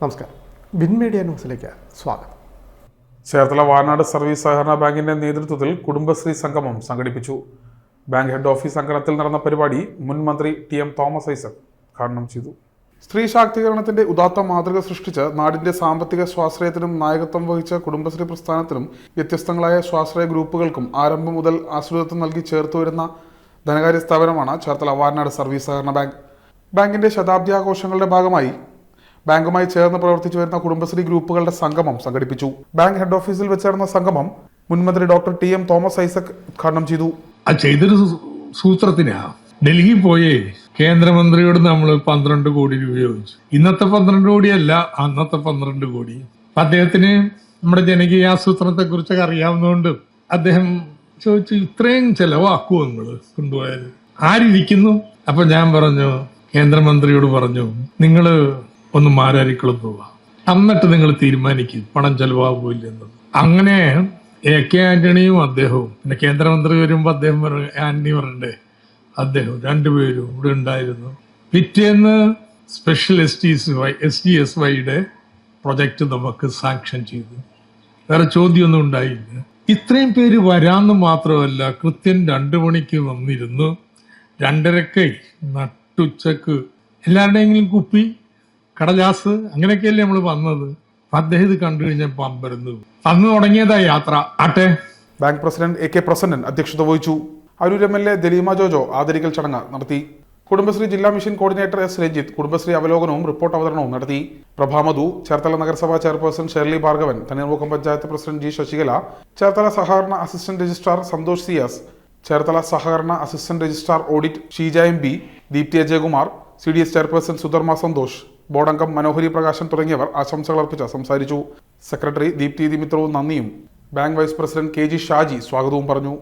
നമസ്കാരം. Win media ന്യൂസിലേക്ക് സ്വാഗതം. ചേർത്തല വാനാട് സർവീസ് സഹകരണ ബാങ്കിന്റെ നേതൃത്വത്തിൽ കുടുംബശ്രീ സംഗമം സംഘടിപ്പിച്ചു. ബാങ്ക് ഹെഡ് ഓഫീസ് അങ്കണത്തിൽ നടന്ന പരിപാടി മുൻ മന്ത്രി ടി എം തോമസ് ഐസക് ഉദ്ഘാടനം ചെയ്തു. സ്ത്രീ ശാക്തീകരണത്തിന്റെ ഉദാത്ത മാതൃക സൃഷ്ടിച്ച് നാടിന്റെ സാമ്പത്തിക സ്വാശ്രയത്തിനും നായകത്വം വഹിച്ച കുടുംബശ്രീ പ്രസ്ഥാനത്തിനും വ്യത്യസ്തങ്ങളായ സ്വാശ്രയ ഗ്രൂപ്പുകൾക്കും ആരംഭം മുതൽ ആശ്രിതത്വം നൽകി ചേർത്തു വരുന്ന ധനകാര്യ സ്ഥാപനമാണ് ചേർത്തല വാനാട് സർവീസ് സഹകരണ ബാങ്ക്. ബാങ്കിന്റെ ശതാബ്ദി ആഘോഷങ്ങളുടെ ഭാഗമായി ബാങ്കുമായി ചേർന്ന് പ്രവർത്തിച്ചു വരുന്ന കുടുംബശ്രീ ഗ്രൂപ്പുകളുടെ സംഗമം സംഘടിപ്പിച്ചു. ബാങ്ക് ഹെഡ് ഓഫീസിൽ വെച്ച് നടന്ന സംഗമം മുൻമന്ത്രി doctor T M Thomas Isaac ഉദ്ഘാടനം ചെയ്തു. ആ സൂത്രത്തിനാ. ഡൽഹി പോയേ കേന്ദ്രമന്ത്രിയോട് നമ്മൾ പന്ത്രണ്ട് കോടി രൂപ ചോദിച്ചു. ഇന്നത്തെ പന്ത്രണ്ട് കോടിയല്ല അന്നത്തെ പന്ത്രണ്ട് കോടി. അദ്ദേഹത്തിന് നമ്മുടെ ജനകീയ ആസൂത്രണത്തെ കുറിച്ചൊക്കെ അറിയാവുന്നതുകൊണ്ട് അദ്ദേഹം ചോദിച്ചു ഇത്രയും ചെലവാക്കുമോ നിങ്ങൾ കൊണ്ടുപോയാൽ ആരിയ്ക്കുന്നു അപ്പൊ ഞാൻ പറഞ്ഞു കേന്ദ്രമന്ത്രിയോട് പറഞ്ഞു നിങ്ങൾ ഒന്ന് മാരാരിക്കുളം പോവാ. എന്നിട്ട് നിങ്ങൾ തീരുമാനിക്കും പണം ചെലവാകില്ലെന്ന് അങ്ങനെ എ കെ ആന്റണിയും അദ്ദേഹവും പിന്നെ കേന്ദ്രമന്ത്രി വരുമ്പോ അദ്ദേഹം പറ- ആന്റണി പറഞ്ഞേ അദ്ദേഹം രണ്ടുപേരും ഇവിടെ ഉണ്ടായിരുന്നു. പിറ്റേന്ന് special S T S Y S T S വൈയുടെ പ്രൊജക്ട് നമുക്ക് സാങ്ഷൻ ചെയ്തു. വേറെ ചോദ്യമൊന്നും ഉണ്ടായില്ല. ഇത്രയും പേര് വരാന്ന് മാത്രമല്ല കൃത്യം രണ്ടു മണിക്ക് വന്നിരുന്നു. രണ്ടരക്കൈ നട്ടുച്ചക്ക് എല്ലാവരുടെയെങ്കിലും കുപ്പി കടലാസ് അങ്ങനെയൊക്കെയല്ലേ നമ്മൾ വന്നത്. അദ്ദേഹം ഇത് കണ്ടു കഴിഞ്ഞപ്പോ അമ്പരുന്നു. അന്ന് തുടങ്ങിയതാ യാത്ര. ആട്ടെ. Bank president A K Prasannan അധ്യക്ഷത വഹിച്ചു. Aroor M L A Daleema Jojo ആദരിക്കൽ ചടങ്ങ് നടത്തി. കുടുംബശ്രീ ജില്ലാ mission coordinator S Ranjith Kudumbashree അവലോകനവും റിപ്പോർട്ട് അവതരണവും നടത്തി. പ്രഭാമധു ചേർത്തല നഗരസഭാ chairperson Shirley Bhargavan Thanneermukkom panchayat president G Sasikala Cherthala സഹകരണ assistant registrar Santhosh C S Cherthala സഹകരണ assistant registrar audit Sheeja M B Deepthi Ajayakumar C D S chairperson Sudharma Santhosh. ബോർഡംഗം Manohari Prakashan തുടങ്ങിയവർ ആശംസകൾ അർപ്പിച്ച് സംസാരിച്ചു. സെക്രട്ടറി ദീപ്തി ദിമിത്രവും നന്ദിയും. Bank vice president K G Shaji സ്വാഗതവും പറഞ്ഞു.